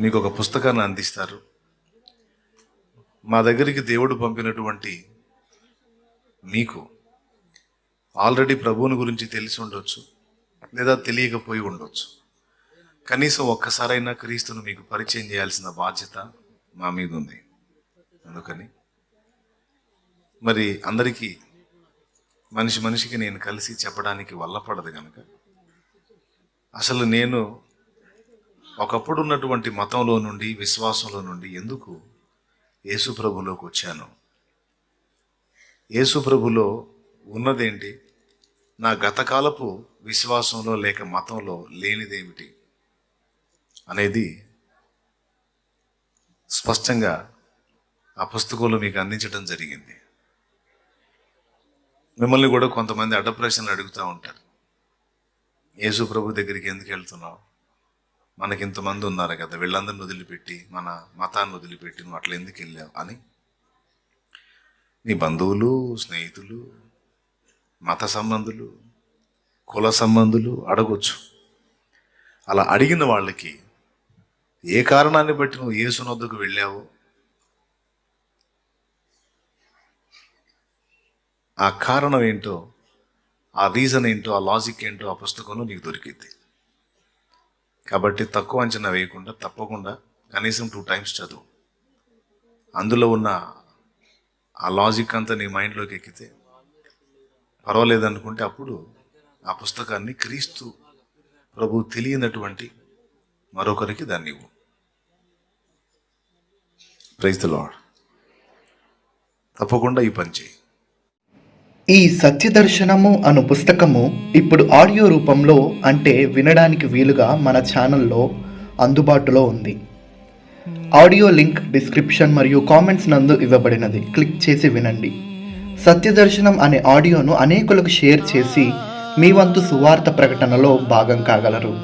మీకు ఒక పుస్తకాన్ని అందిస్తారు. మా దగ్గరికి దేవుడు పంపినటువంటి మీకు ఆల్రెడీ ప్రభువుని గురించి తెలిసి ఉండొచ్చు లేదా తెలియకపోయి ఉండొచ్చు. కనీసం ఒక్కసారైనా క్రీస్తును మీకు పరిచయం చేయాల్సిన బాధ్యత మా మీద ఉంది. అందుకని మరి అందరికీ మనిషి మనిషికి నేను కలిసి చెప్పడానికి వల్లపడదు కనుక అసలు నేను ఒకప్పుడు ఉన్నటువంటి మతంలో నుండి విశ్వాసంలో నుండి ఎందుకు యేసుప్రభులోకి వచ్చాను? యేసుప్రభులో ఉన్నదేంటి? నా గతకాలపు విశ్వాసంలో లేక మతంలో లేనిదేమిటి అనేది స్పష్టంగా ఆ పుస్తకంలో మీకు అందించడం జరిగింది. మిమ్మల్ని కూడా కొంతమంది అడ్డ ప్రశ్నలు అడుగుతూ ఉంటారు. యేసు ప్రభు దగ్గరికి ఎందుకు వెళ్తున్నావు? మనకి ఇంతమంది ఉన్నారు కదా వీళ్ళందరిని వదిలిపెట్టి మన మతాన్ని వదిలిపెట్టి నువ్వు అట్లా ఎందుకు వెళ్ళావు అని. నీ బంధువులు స్నేహితులు మత సంబంధులు కుల సంబంధులు అడగొచ్చు. అలా అడిగిన వాళ్ళకి ఏ కారణాన్ని బట్టి నువ్వు యేసునొద్దకు వెళ్ళావు? ఆ కారణం ఏంటో ఆ రీజన్ ఏంటో ఆ లాజిక్ ఏంటో ఆ పుస్తకంలో నీకు దొరికింది కాబట్టి తక్కువ అంచనా వేయకుండా తప్పకుండా కనీసం టూ టైమ్స్ చదువు. అందులో ఉన్న ఆ లాజిక్ అంతా నీ మైండ్లోకి ఎక్కితే పర్వాలేదు అనుకుంటే అప్పుడు ఆ పుస్తకాన్ని క్రీస్తు ప్రభు తెలియనటువంటి మరొకరికి దాన్ని ఇవ్వు. ప్రైజ్ లాడ్ తప్పకుండా ఈ పని చేయి. ఈ సత్యదర్శనము అను పుస్తకము ఇప్పుడు ఆడియో రూపంలో అంటే వినడానికి వీలుగా మన ఛానల్లో అందుబాటులో ఉంది ఆడియో లింక్ డిస్క్రిప్షన్ మరియు కామెంట్స్ నందు ఇవ్వబడినది క్లిక్ చేసి వినండి సత్యదర్శనం అనే ఆడియోను అనేకులకు షేర్ చేసి మీ వంతు సువార్త ప్రకటనలో భాగం కాగలరు